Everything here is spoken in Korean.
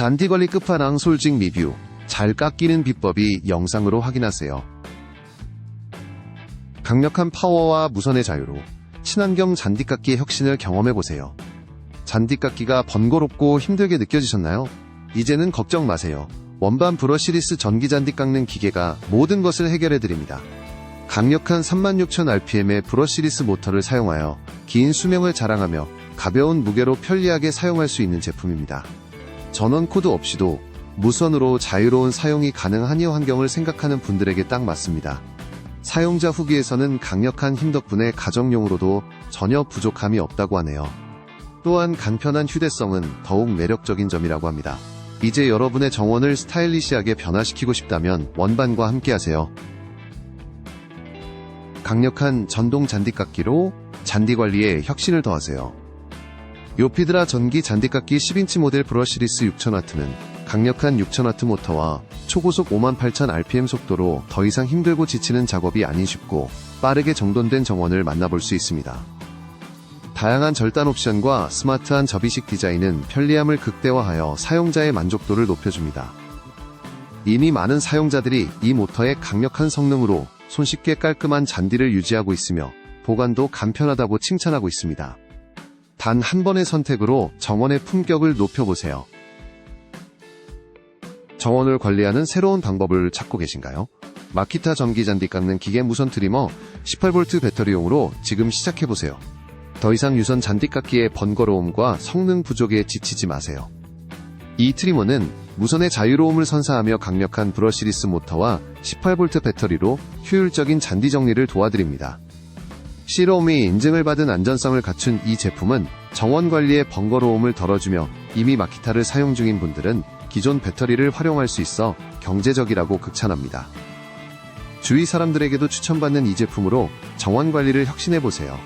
잔디관리 끝판왕 솔직 리뷰 잘 깎이는 비법이 영상으로 확인하세요. 강력한 파워와 무선의 자유로 친환경 잔디깎기의 혁신을 경험해보세요. 잔디깎기가 번거롭고 힘들게 느껴지셨나요? 이제는 걱정 마세요. 원반 브러 시리스 전기 잔디 깎는 기계가 모든 것을 해결해드립니다. 강력한 36,000rpm의 브러 시리스 모터를 사용하여 긴 수명을 자랑하며 가벼운 무게로 편리하게 사용할 수 있는 제품입니다. 전원 코드 없이도 무선으로 자유로운 사용이 가능한 이 환경을 생각하는 분들에게 딱 맞습니다. 사용자 후기에서는 강력한 힘 덕분에 가정용으로도 전혀 부족함이 없다고 하네요. 또한 간편한 휴대성은 더욱 매력적인 점이라고 합니다. 이제 여러분의 정원을 스타일리시하게 변화시키고 싶다면 원반과 함께하세요. 강력한 전동 잔디깎기로 잔디 관리에 혁신을 더하세요. 요피드라 전기 잔디깎기 10인치 모델 브러시리스 6000W는 강력한 6000W 모터와 초고속 58,000rpm 속도로 더 이상 힘들고 지치는 작업이 아닌 쉽고 빠르게 정돈된 정원을 만나볼 수 있습니다. 다양한 절단 옵션과 스마트한 접이식 디자인은 편리함을 극대화하여 사용자의 만족도를 높여줍니다. 이미 많은 사용자들이 이 모터의 강력한 성능으로 손쉽게 깔끔한 잔디를 유지하고 있으며 보관도 간편하다고 칭찬하고 있습니다. 단 한 번의 선택으로 정원의 품격을 높여보세요. 정원을 관리하는 새로운 방법을 찾고 계신가요? 마키타 전기 잔디 깎는 기계 무선 트리머 18V 배터리용으로 지금 시작해보세요. 더 이상 유선 잔디 깎기의 번거로움과 성능 부족에 지치지 마세요. 이 트리머는 무선의 자유로움을 선사하며 강력한 브러시리스 모터와 18V 배터리로 효율적인 잔디 정리를 도와드립니다. 시로미 인증을 받은 안전성을 갖춘 이 제품은 정원 관리의 번거로움을 덜어주며 이미 마키타를 사용 중인 분들은 기존 배터리를 활용할 수 있어 경제적이라고 극찬합니다. 주위 사람들에게도 추천받는 이 제품으로 정원 관리를 혁신해보세요.